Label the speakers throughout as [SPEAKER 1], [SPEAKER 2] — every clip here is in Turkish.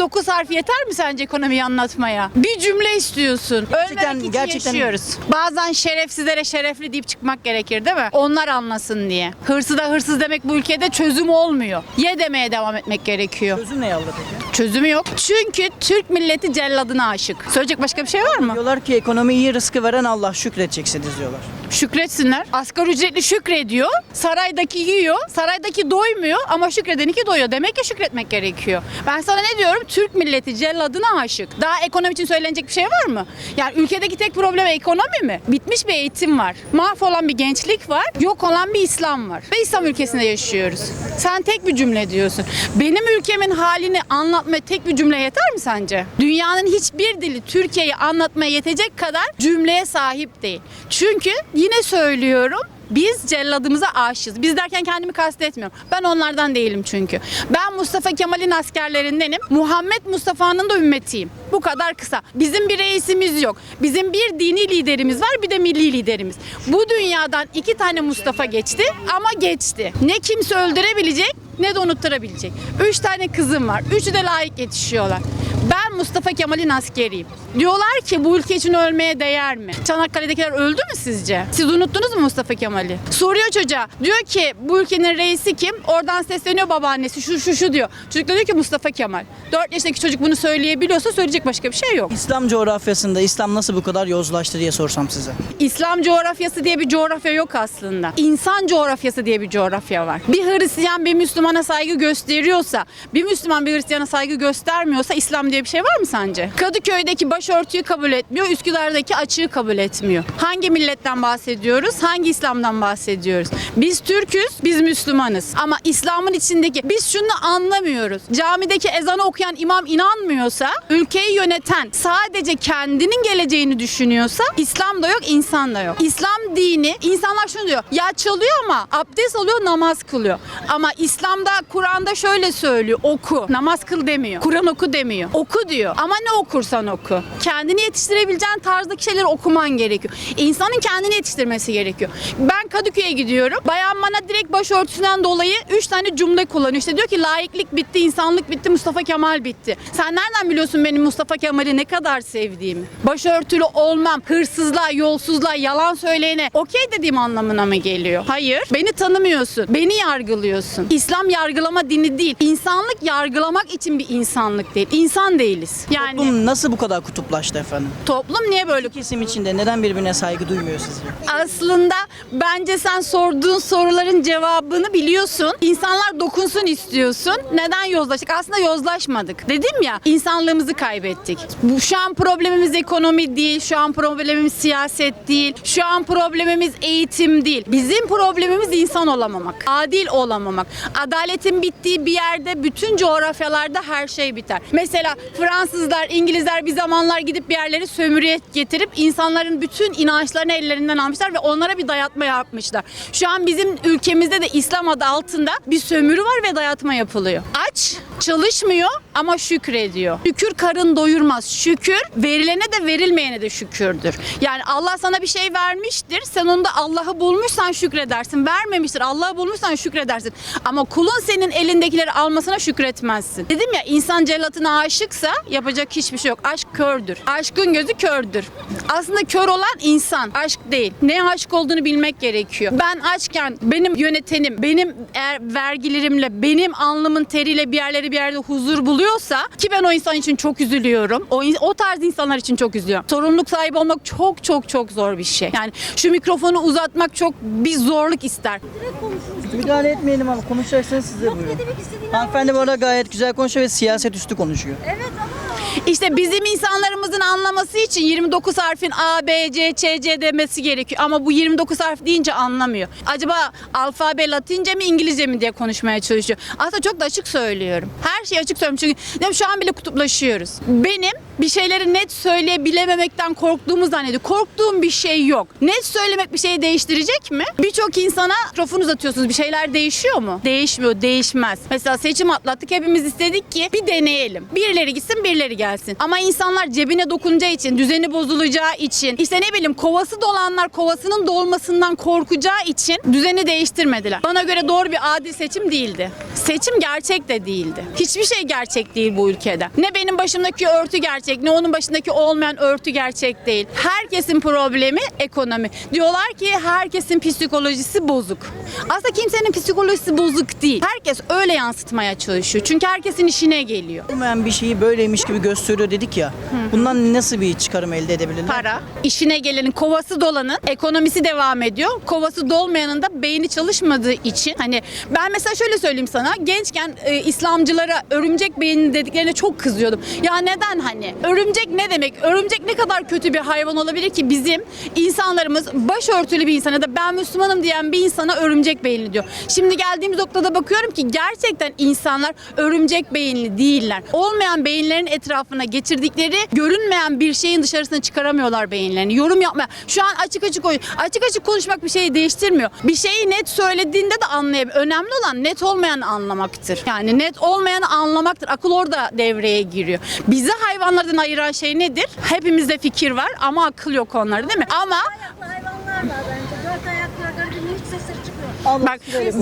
[SPEAKER 1] 29 harf yeter mi sence ekonomiyi anlatmaya? Bir cümle istiyorsun.
[SPEAKER 2] Gerçekten-
[SPEAKER 1] Ölmemek için
[SPEAKER 2] gerçekten-
[SPEAKER 1] yaşıyoruz. Bazen şerefsizlere şerefli deyip çıkmak gerekir değil mi? Onlar anlasın diye. Hırsıza hırsız demek bu ülkede çözüm olmuyor. Ye demeye devam etmek gerekiyor.
[SPEAKER 2] Çözüm ne abla peki?
[SPEAKER 1] Çözümü yok. Çünkü Türk milleti celladına aşık. Söyleyecek başka bir şey var mı?
[SPEAKER 2] Diyorlar ki ekonomi iyi rızkı veren Allah şükredeceksiniz diyorlar.
[SPEAKER 1] Şükretsinler. Asgari ücretli şükrediyor. Saraydaki yiyor. Saraydaki doymuyor ama şükredeninki doyuyor. Demek ki şükretmek gerekiyor. Ben sana ne diyorum? Türk milleti celladına aşık. Daha ekonomi için söylenecek bir şey var mı? Yani ülkedeki tek problem ekonomi mi? Bitmiş bir eğitim var. Mahvolan bir gençlik var. Yok olan bir İslam var. Ve İslam ülkesinde yaşıyoruz. Sen tek bir cümle diyorsun. Benim ülkemin halini anlatmaya tek bir cümle yeter mi sence? Dünyanın hiçbir dili Türkiye'yi anlatmaya yetecek kadar cümleye sahip değil. Çünkü yine söylüyorum biz celladımıza aşığız. Biz derken kendimi kastetmiyorum. Ben onlardan değilim çünkü. Ben Mustafa Kemal'in askerlerindenim. Muhammed Mustafa'nın da ümmetiyim. Bu kadar kısa. Bizim bir reisimiz yok. Bizim bir dini liderimiz var bir de milli liderimiz. Bu dünyadan iki tane Mustafa geçti ama geçti. Ne kimse öldürebilecek ne de unutturabilecek. Üç tane kızım var. Üçü de layık yetişiyorlar. Ben Mustafa Kemal'in askeriyim. Diyorlar ki bu ülke için ölmeye değer mi? Çanakkale'dekiler öldü mü sizce? Siz unuttunuz mu Mustafa Kemal'i? Soruyor çocuğa. Diyor ki bu ülkenin reisi kim? Oradan sesleniyor babaannesi şu şu şu diyor. Çocuk da diyor ki Mustafa Kemal. 4 yaşındaki çocuk bunu söyleyebiliyorsa söyleyecek başka bir şey yok.
[SPEAKER 2] İslam coğrafyasında İslam nasıl bu kadar yozlaştı diye sorsam size.
[SPEAKER 1] İslam coğrafyası diye bir coğrafya yok aslında. İnsan coğrafyası diye bir coğrafya var. Bir Hristiyan bir Müslümana saygı gösteriyorsa, bir Müslüman bir Hristiyana saygı göstermiyorsa İslam diye bir şey var mı sence? Kadıköy'deki başörtüyü kabul etmiyor, Üsküdar'daki açığı kabul etmiyor. Hangi milletten bahsediyoruz? Hangi İslam'dan bahsediyoruz? Biz Türk'üz, biz Müslümanız. Ama İslam'ın içindeki biz şunu anlamıyoruz. Camideki ezanı okuyan imam inanmıyorsa, ülkeyi yöneten sadece kendinin geleceğini düşünüyorsa İslam da yok, insan da yok. İslam dini, insanlar şunu diyor. Ya çalıyor ama abdest alıyor, namaz kılıyor. Ama İslam'da, Kur'an'da şöyle söylüyor. Oku. Namaz kıl demiyor. Kur'an oku demiyor. Oku diyor. Ama ne okursan oku. Kendini yetiştirebileceğin tarzdaki şeyleri okuman gerekiyor. İnsanın kendini yetiştirmesi gerekiyor. Ben Kadıköy'e gidiyorum. Bayan bana direkt başörtüsünden dolayı 3 tane cümle kullanıyor. İşte diyor ki laiklik bitti, insanlık bitti, Mustafa Kemal bitti. Sen nereden biliyorsun benim Mustafa Kemal'i ne kadar sevdiğimi? Başörtülü olmam, hırsızlığa, yolsuzluğa, yalan söyleyene okey dediğim anlamına mı geliyor? Hayır. Beni tanımıyorsun. Beni yargılıyorsun. İslam yargılama dini değil. İnsanlık yargılamak için bir insanlık değil. İnsan değiliz. Yani toplum,
[SPEAKER 2] Toplum nasıl bu kadar kutuplaştı efendim?
[SPEAKER 1] niye böyle
[SPEAKER 2] kesim içinde neden birbirine saygı duymuyor sizce?
[SPEAKER 1] aslında bence sen sorduğun soruların cevabını biliyorsun. İnsanlar dokunsun istiyorsun. Neden yozlaştık? Aslında yozlaşmadık. Dedim ya insanlığımızı kaybettik. Bu şu an problemimiz ekonomi değil. Şu an problemimiz siyaset değil. Şu an problemimiz eğitim değil. Bizim problemimiz insan olamamak. Adil olamamak. Adaletin bittiği bir yerde bütün coğrafyalarda her şey biter. Mesela Fransızlar, İngilizler bir zamanlar gidip bir yerleri sömürüye getirip insanların bütün inançlarını ellerinden almışlar ve onlara bir dayatma yapmışlar. Şu an bizim ülkemizde de İslam adı altında bir sömürü var ve dayatma yapılıyor. Aç, çalışmıyor ama şükrediyor. Şükür karın doyurmaz. Şükür verilene de verilmeyene de şükürdür. Yani Allah sana bir şey vermiştir. Sen onda Allah'ı bulmuşsan şükredersin. Vermemiştir. Allah'ı bulmuşsan şükredersin. Ama kulun senin elindekileri almasına şükretmezsin. Dedim ya insan cellatına aşıksa yapacak hiçbir şey yok. Aşk kördür. Aşkın gözü kördür. Aslında kör olan insan. Aşk değil. Ne aşk olduğunu bilmek gerekiyor. Ben açken benim yönetenim, benim eğer vergilerimle, benim alnımın teriyle bir yerleri bir yerde huzur buluyorsa ki ben o insan için çok üzülüyorum. O, o tarz insanlar için çok üzülüyorum. Sorumluluk sahibi olmak çok çok çok zor bir şey. Yani şu mikrofonu uzatmak çok bir zorluk ister.
[SPEAKER 2] Müdahale etmeyelim ama konuşacaksınız size buyurun.
[SPEAKER 3] demek istediğini
[SPEAKER 2] Hanımefendi bu arada gayet güzel konuşuyor ve siyaset üstü konuşuyor.
[SPEAKER 1] İşte bizim insanlarımızın anlaması için 29 harfin A, B, C, Ç, C demesi gerekiyor. Ama bu 29 harf deyince anlamıyor. Acaba alfabe Latince mi İngilizce mi diye konuşmaya çalışıyor. Aslında çok da açık söylüyorum. Her şeyi açık söylüyorum çünkü şu an bile kutuplaşıyoruz. Benim bir şeyleri net söyleyebilememekten korktuğumuz zannediyor. Korktuğum bir şey yok. Net söylemek bir şeyi değiştirecek mi? Birçok insana mikrofon uzatıyorsunuz. Bir şeyler değişiyor mu? Değişmiyor, değişmez. Mesela seçim atlattık. Hepimiz istedik ki bir deneyelim. Birileri gitsin, birileri gelsin. Ama insanlar cebine dokunacağı için, düzeni bozulacağı için, işte ne bileyim kovası dolanlar kovasının dolmasından korkacağı için düzeni değiştirmediler. Bana göre doğru bir adil seçim değildi. Seçim gerçek de değildi. Hiçbir şey gerçek değil bu ülkede. Ne benim başımdaki örtü gerçek, ne onun başındaki olmayan örtü gerçek değil. Herkesin problemi ekonomi. Diyorlar ki herkesin psikolojisi bozuk. Aslında kimsenin psikolojisi bozuk değil. Herkes öyle yansıtmaya çalışıyor. Çünkü herkesin işine geliyor.
[SPEAKER 2] Olmayan bir şeyi böyleymiş gibi gösteriyor dedik ya. Bundan nasıl bir çıkarım elde edebilirler?
[SPEAKER 1] para. İşine gelenin kovası dolanın ekonomisi devam ediyor. Kovası dolmayanın da beyni çalışmadığı için hani ben mesela şöyle söyleyeyim sana gençken e, İslamcılara örümcek beyni dediklerine çok kızıyordum. Ya neden hani? Örümcek ne demek? Örümcek ne kadar kötü bir hayvan olabilir ki bizim insanlarımız başörtülü bir insan ya da ben Müslümanım diyen bir insana örümcek beyinli diyor. Şimdi geldiğimiz noktada bakıyorum ki gerçekten insanlar örümcek beyinli değiller. Olmayan beyinlerin etrafına getirdikleri görünmeyen bir şeyin dışarısına çıkaramıyorlar beyinlerini. Yorum yapmaya. Şu an açık açık. Açık açık konuşmak bir şeyi değiştirmiyor. Bir şeyi net söylediğinde de anlayabilir. Önemli olan net olmayanı anlamaktır. Yani net olmayanı anlamaktır. Akıl orada devreye giriyor. Bizi hayvanlardan ayıran şey nedir? Hepimizde fikir var ama akıl yok onlarda değil mi? Ama
[SPEAKER 3] ayaklı hayvanlar var bence. Dört ayaklılar garibinin hiç sesleri çıkmıyor.
[SPEAKER 1] Bak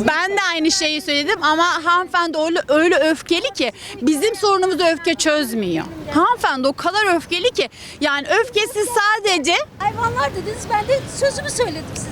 [SPEAKER 1] ben de aynı şeyi söyledim ama hanımefendi öyle, öyle öfkeli ki bizim sorunumuzu öfke çözmüyor. Hanımefendi o kadar öfkeli ki yani öfkesi sadece
[SPEAKER 3] Hayvanlar dediniz ben de sözümü söyledim size.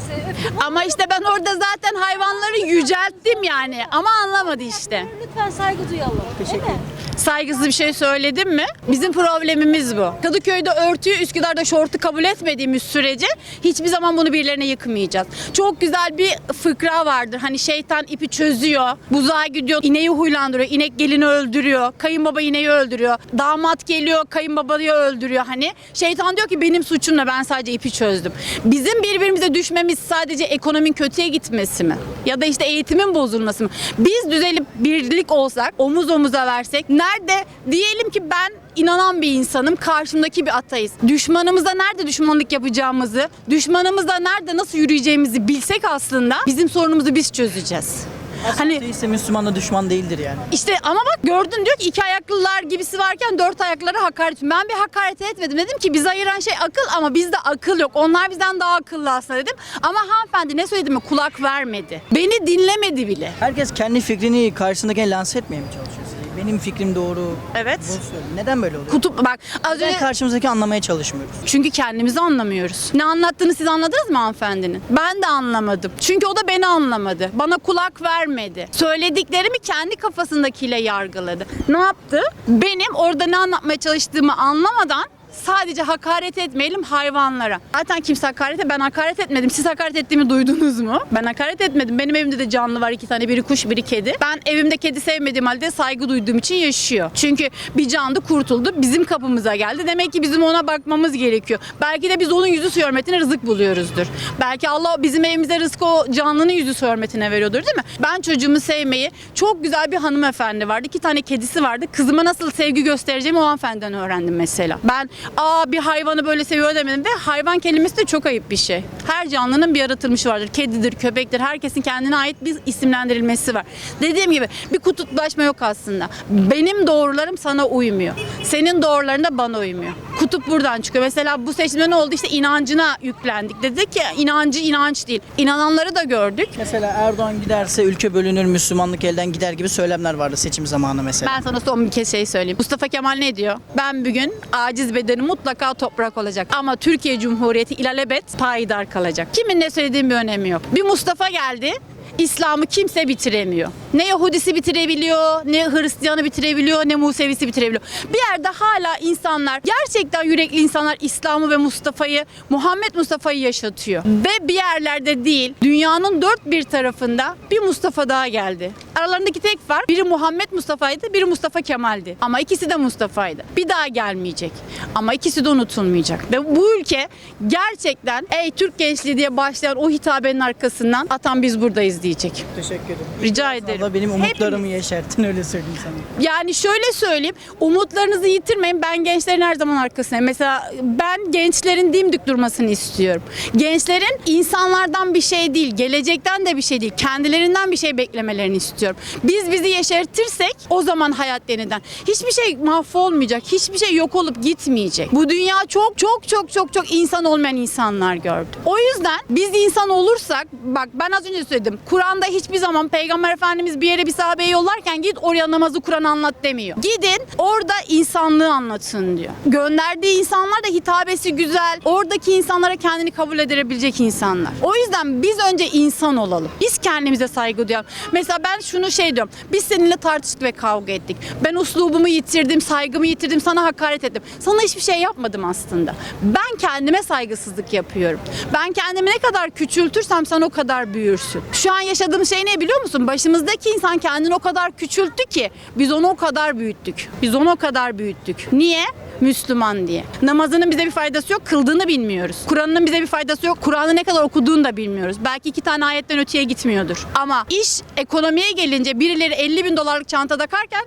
[SPEAKER 1] Ama işte ben orada zaten hayvanları yücelttim yani ama anlamadı işte.
[SPEAKER 3] lütfen saygı duyalım. Değil mi?
[SPEAKER 1] Saygısız bir şey söyledim mi? Bizim problemimiz bu. Kadıköy'de örtüyü, Üsküdar'da şortu kabul etmediğimiz sürece hiçbir zaman bunu birilerine yıkmayacağız. Çok güzel bir fıkra vardır. Hani şeytan ipi çözüyor, buzağa gidiyor, ineği huylandırıyor, inek gelini öldürüyor, kayınbaba ineği öldürüyor, damat geliyor, kayınbabayı öldürüyor. Hani şeytan diyor ki benim suçum ne ben sadece ipi çözdüm. Bizim birbirimize düşmemiz sadece ekonominin kötüye gitmesi mi? Ya da işte eğitimin bozulması mı? Biz düzelip birlik olsak, omuz omuza versek, nerede diyelim ki ben inanan bir insanım, karşımdaki bir ateist. Düşmanımıza nerede düşmanlık yapacağımızı, düşmanımızla nerede nasıl yürüyeceğimizi bilsek aslında bizim sorunumuzu biz çözeceğiz. Hani
[SPEAKER 2] Değilse Müslüman da düşman değildir yani.
[SPEAKER 1] işte ama bak gördün diyor ki iki ayaklılar gibisi varken dört ayaklara hakaret. Ben bir hakaret etmedim. Dedim ki bizi ayıran şey akıl ama bizde akıl yok. Onlar bizden daha akıllı aslında dedim. Ama hanımefendi ne söylediğime kulak vermedi. Beni dinlemedi bile.
[SPEAKER 2] Herkes kendi fikrini karşısındakine lanse etmeye mi çalışıyor? Benim fikrim doğru.
[SPEAKER 1] Evet.
[SPEAKER 2] Bunu. Neden böyle oluyor?
[SPEAKER 1] Kutup bak az
[SPEAKER 2] Neden
[SPEAKER 1] önce
[SPEAKER 2] karşımızdaki anlamaya çalışmıyoruz?
[SPEAKER 1] Çünkü kendimizi anlamıyoruz. Ne anlattığını siz anladınız mı hanımefendinin? Ben de anlamadım. Çünkü o da beni anlamadı. Bana kulak vermedi. Söylediklerimi kendi kafasındakiyle yargıladı. Ne yaptı? Benim orada ne anlatmaya çalıştığımı anlamadan Sadece hakaret etmeyelim hayvanlara. Zaten kimse hakaret et, ben hakaret etmedim. Siz hakaret ettiğimi duydunuz mu? Ben hakaret etmedim. Benim evimde de canlı var iki tane. Biri kuş, biri kedi. Ben evimde kedi sevmediğim halde saygı duyduğum için yaşıyor. Çünkü bir canlı kurtuldu. Bizim kapımıza geldi. Demek ki bizim ona bakmamız gerekiyor. Belki de biz onun yüzü hürmetine rızık buluyoruzdur. Belki Allah bizim evimize rızkı o canlının yüzü hürmetine veriyordur değil mi? Ben çocuğumu sevmeyi çok güzel bir hanımefendi vardı. İki tane kedisi vardı. Kızıma nasıl sevgi göstereceğimi o hanımefendiden öğrendim mesela. Ben aa bir hayvanı böyle seviyor demedim ve hayvan kelimesi de çok ayıp bir şey. Her canlının bir yaratılmışı vardır. Kedidir, köpektir. Herkesin kendine ait bir isimlendirilmesi var. Dediğim gibi bir kutuplaşma yok aslında. Benim doğrularım sana uymuyor. Senin doğruların da bana uymuyor. Kutup buradan çıkıyor. Mesela bu seçimde ne oldu? İşte inancına yüklendik. Dedik ki inancı inanç değil. İnananları da gördük.
[SPEAKER 2] Mesela Erdoğan giderse ülke bölünür, Müslümanlık elden gider gibi söylemler vardı seçim zamanı mesela.
[SPEAKER 1] Ben sana son bir kez şey söyleyeyim. Mustafa Kemal ne diyor? Ben bugün aciz bedenim mutlaka toprak olacak. Ama Türkiye Cumhuriyeti ilelebet payidar kalacak. Kimin ne söylediğinin bir önemi yok. Bir Mustafa geldi. İslam'ı kimse bitiremiyor. Ne Yahudisi bitirebiliyor, ne Hristiyanı bitirebiliyor, ne Musevisi bitirebiliyor. Bir yerde hala insanlar, gerçekten yürekli insanlar İslam'ı ve Mustafa'yı, Muhammed Mustafa'yı yaşatıyor. Ve bir yerlerde değil, dünyanın dört bir tarafında bir Mustafa daha geldi. Aralarındaki tek fark biri Muhammed Mustafa'ydı, biri Mustafa Kemal'di. Ama ikisi de Mustafa'ydı. Bir daha gelmeyecek. Ama ikisi de unutulmayacak. Ve bu ülke gerçekten ey Türk gençliği diye başlayan o hitabenin arkasından atan biz buradayız diyecek.
[SPEAKER 2] Teşekkür ederim.
[SPEAKER 1] Rica ederim.
[SPEAKER 2] Allah benim umutlarımı
[SPEAKER 1] Hepimiz.
[SPEAKER 2] yeşertin öyle söyleyeyim sana.
[SPEAKER 1] Yani şöyle söyleyeyim, umutlarınızı yitirmeyin. Ben gençlerin her zaman arkasındayım. Mesela ben gençlerin dimdik durmasını istiyorum. Gençlerin insanlardan bir şey değil, gelecekten de bir şey değil, kendilerinden bir şey beklemelerini istiyorum. Biz bizi yeşertirsek o zaman hayat yeniden. Hiçbir şey mahvolmayacak, hiçbir şey yok olup gitmeyecek. Bu dünya çok çok çok çok çok insan olmayan insanlar gördü. O yüzden biz insan olursak, bak ben az önce söyledim. Kur'an'da hiçbir zaman Peygamber Efendimiz bir yere bir sahabeye yollarken git oraya namazı Kur'an anlat demiyor. Gidin orada insanlığı anlatın diyor. Gönderdiği insanlar da hitabesi güzel. Oradaki insanlara kendini kabul edebilecek insanlar. O yüzden biz önce insan olalım. Biz kendimize saygı duyalım. Mesela ben şunu şey diyorum. Biz seninle tartıştık ve kavga ettik. Ben uslubumu yitirdim, saygımı yitirdim, sana hakaret ettim. Sana hiçbir şey yapmadım aslında. Ben kendime saygısızlık yapıyorum. Ben kendimi ne kadar küçültürsem sen o kadar büyürsün. Şu an yaşadığım şey ne biliyor musun? Başımızdaki insan kendini o kadar küçülttü ki biz onu o kadar büyüttük. Biz onu o kadar büyüttük. Niye? Müslüman diye. Namazının bize bir faydası yok, kıldığını bilmiyoruz. Kur'an'ın bize bir faydası yok, Kur'an'ı ne kadar okuduğunu da bilmiyoruz. Belki iki tane ayetten öteye gitmiyordur. Ama iş ekonomiye gelince birileri 50 bin dolarlık çanta takarken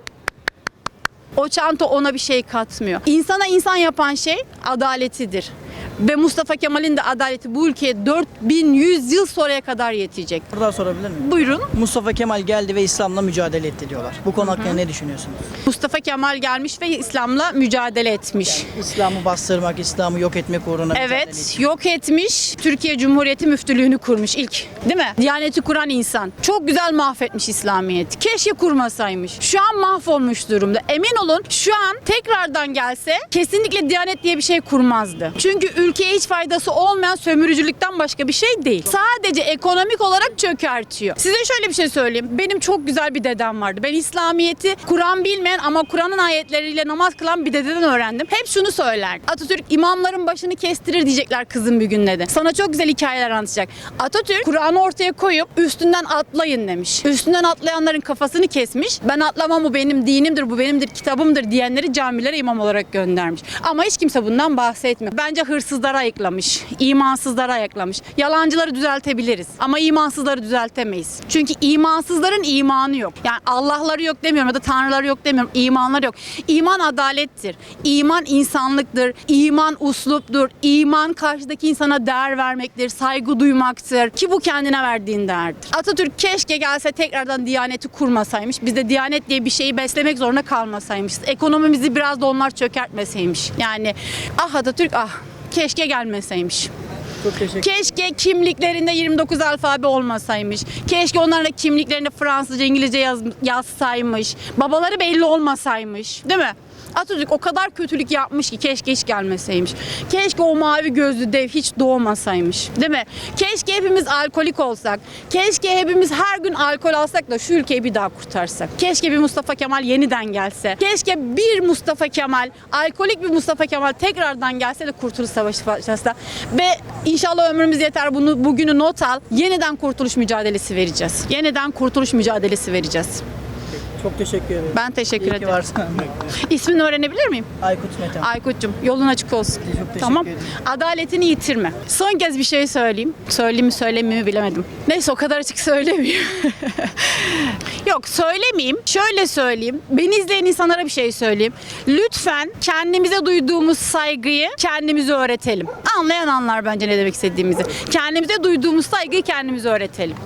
[SPEAKER 1] o çanta ona bir şey katmıyor. İnsana insan yapan şey adaletidir. Ve Mustafa Kemal'in de adaleti bu ülkeye 4100 yıl sonraya kadar yetecek.
[SPEAKER 2] Buradan sorabilir miyim?
[SPEAKER 1] Buyurun.
[SPEAKER 2] Mustafa Kemal geldi ve İslam'la mücadele etti diyorlar. Bu konu hakkında ne düşünüyorsunuz?
[SPEAKER 1] Mustafa Kemal gelmiş ve İslam'la mücadele etmiş.
[SPEAKER 2] İslam'ı bastırmak, İslam'ı yok etmek uğruna mücadele
[SPEAKER 1] Evet,
[SPEAKER 2] etti.
[SPEAKER 1] yok etmiş. Türkiye Cumhuriyeti müftülüğünü kurmuş ilk. Değil mi? Diyaneti kuran insan. Çok güzel mahvetmiş İslamiyet'i. Keşke kurmasaymış. Şu an mahvolmuş durumda. Emin olun şu an tekrardan gelse kesinlikle Diyanet diye bir şey kurmazdı. Çünkü ülkeye hiç faydası olmayan sömürücülükten başka bir şey değil. Sadece ekonomik olarak çökertiyor. Size şöyle bir şey söyleyeyim. Benim çok güzel bir dedem vardı. Ben İslamiyet'i Kur'an bilmeyen ama Kur'an'ın ayetleriyle namaz kılan bir dededen öğrendim. Hep şunu söylerdi. Atatürk imamların başını kestirir diyecekler kızım bir gün dedi. Sana çok güzel hikayeler anlatacak. Atatürk Kur'an'ı ortaya koyup üstünden atlayın demiş. Üstünden atlayanların kafasını kesmiş. Ben atlamam bu benim dinimdir, bu benimdir, kitabımdır diyenleri camilere imam olarak göndermiş. Ama hiç kimse bundan bahsetmiyor. Bence hırsızlara ayıklamış, imansızlara ayıklamış. Yalancıları düzeltebiliriz ama imansızları düzeltemeyiz. Çünkü imansızların imanı yok. Yani Allah'ları yok demiyorum ya da tanrıları yok demiyorum. İmanları yok. İman adalettir. İman insanlıktır. İman usluptur. İman karşıdaki insana değer vermektir. Saygı duymaktır. Ki bu kendine verdiğin değerdir. Atatürk keşke gelse tekrardan Diyaneti kurmasaymış. Biz de Diyanet diye bir şeyi beslemek zorunda kalmasaymışız. Ekonomimizi biraz da onlar çökertmeseymiş. Yani ah Atatürk ah keşke gelmeseymiş.
[SPEAKER 2] Çok teşekkür
[SPEAKER 1] Keşke kimliklerinde 29 alfabe olmasaymış. Keşke onların kimliklerinde Fransızca, İngilizce yaz, yazsaymış. Babaları belli olmasaymış. Değil mi? Atatürk o kadar kötülük yapmış ki keşke hiç gelmeseymiş. Keşke o mavi gözlü dev hiç doğmasaymış. Değil mi? Keşke hepimiz alkolik olsak. Keşke hepimiz her gün alkol alsak da şu ülkeyi bir daha kurtarsak. Keşke bir Mustafa Kemal yeniden gelse. Keşke bir Mustafa Kemal, alkolik bir Mustafa Kemal tekrardan gelse de Kurtuluş Savaşı başlasa. Ve inşallah ömrümüz yeter bunu bugünü not al. Yeniden kurtuluş mücadelesi vereceğiz. Yeniden kurtuluş mücadelesi vereceğiz.
[SPEAKER 2] Çok teşekkür ederim.
[SPEAKER 1] Ben teşekkür
[SPEAKER 2] İyi ki
[SPEAKER 1] ederim.
[SPEAKER 2] varsın.
[SPEAKER 1] İsmini öğrenebilir miyim?
[SPEAKER 2] Aykut Mete.
[SPEAKER 1] Aykut'cum yolun açık olsun.
[SPEAKER 2] teşekkür
[SPEAKER 1] tamam.
[SPEAKER 2] ederim.
[SPEAKER 1] Adaletini yitirme. Son kez bir şey söyleyeyim. Söyleyeyim mi söylemeyeyim mi bilemedim. Neyse o kadar açık söylemeyeyim. Yok söylemeyeyim. Şöyle söyleyeyim. Beni izleyen insanlara bir şey söyleyeyim. Lütfen kendimize duyduğumuz saygıyı kendimize öğretelim. Anlayan anlar bence ne demek istediğimizi. Kendimize duyduğumuz saygıyı kendimize öğretelim.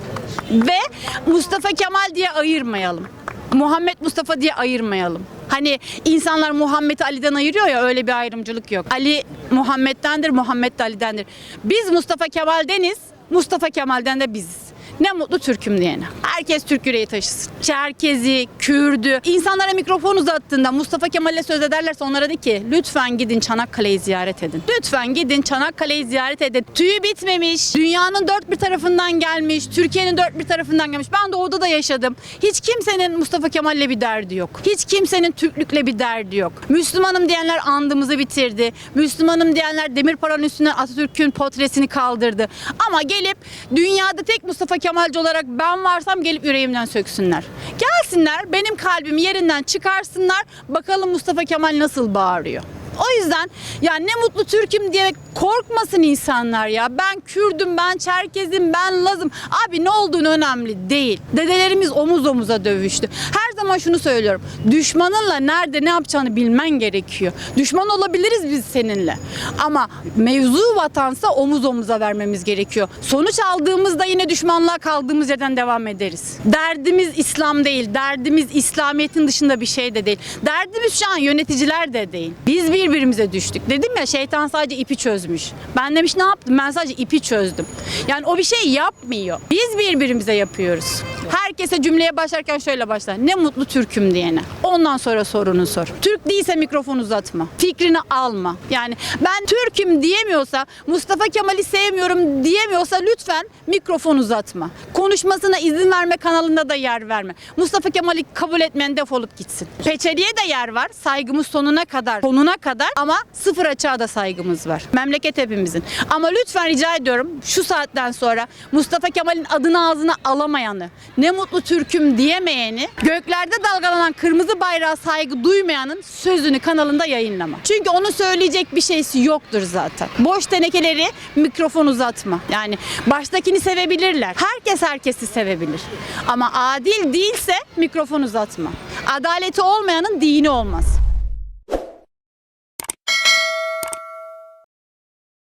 [SPEAKER 1] Ve Mustafa Kemal diye ayırmayalım. Muhammed Mustafa diye ayırmayalım. Hani insanlar Muhammed'i Ali'den ayırıyor ya öyle bir ayrımcılık yok. Ali Muhammed'dendir, Muhammed de Ali'dendir. Biz Mustafa Kemal'deniz, Mustafa Kemal'den de biziz. Ne mutlu Türk'üm diyene. Herkes Türk yüreği taşısın. Çerkezi, Kürdü. İnsanlara mikrofon uzattığında Mustafa Kemal'le söz ederlerse onlara de ki lütfen gidin Çanakkale'yi ziyaret edin. Lütfen gidin Çanakkale'yi ziyaret edin. Tüyü bitmemiş, dünyanın dört bir tarafından gelmiş, Türkiye'nin dört bir tarafından gelmiş. Ben de orada da yaşadım. Hiç kimsenin Mustafa Kemal'le bir derdi yok. Hiç kimsenin Türklükle bir derdi yok. Müslümanım diyenler andımızı bitirdi. Müslümanım diyenler demir paranın üstüne Atatürk'ün potresini kaldırdı. Ama gelip dünyada tek Mustafa Kemalci olarak ben varsam gelip yüreğimden söksünler. Gelsinler benim kalbimi yerinden çıkarsınlar. Bakalım Mustafa Kemal nasıl bağırıyor. O yüzden ya ne mutlu Türk'üm diye korkmasın insanlar ya. Ben Kürdüm, ben Çerkezim, ben Lazım. Abi ne olduğunu önemli değil. Dedelerimiz omuz omuza dövüştü. Her zaman şunu söylüyorum. Düşmanınla nerede ne yapacağını bilmen gerekiyor. Düşman olabiliriz biz seninle. Ama mevzu vatansa omuz omuza vermemiz gerekiyor. Sonuç aldığımızda yine düşmanlığa kaldığımız yerden devam ederiz. Derdimiz İslam değil. Derdimiz İslamiyet'in dışında bir şey de değil. Derdimiz şu an yöneticiler de değil. Biz birbirimize düştük. Dedim ya şeytan sadece ipi çözmüş. Ben demiş ne yaptım? Ben sadece ipi çözdüm. Yani o bir şey yapmıyor. Biz birbirimize yapıyoruz. Herkese cümleye başlarken şöyle başlar. Ne mutlu Türk'üm diyene. Ondan sonra sorunu sor. Türk değilse mikrofon uzatma. Fikrini alma. Yani ben Türk'üm diyemiyorsa, Mustafa Kemal'i sevmiyorum diyemiyorsa lütfen mikrofon uzatma. Konuşmasına izin verme kanalında da yer verme. Mustafa Kemal'i kabul etmeyen defolup gitsin. Peçeliye de yer var. Saygımız sonuna kadar, sonuna kadar ama sıfır açığa da saygımız var. Memleket hepimizin. Ama lütfen rica ediyorum şu saatten sonra Mustafa Kemal'in adını ağzına alamayanı, ne mutlu Türk'üm diyemeyeni, göklerde dalgalanan kırmızı bayrağa saygı duymayanın sözünü kanalında yayınlama. Çünkü onun söyleyecek bir şeysi yoktur zaten. Boş tenekeleri mikrofon uzatma. Yani baştakini sevebilirler. Herkes herkesi sevebilir. Ama adil değilse mikrofon uzatma. Adaleti olmayanın dini olmaz.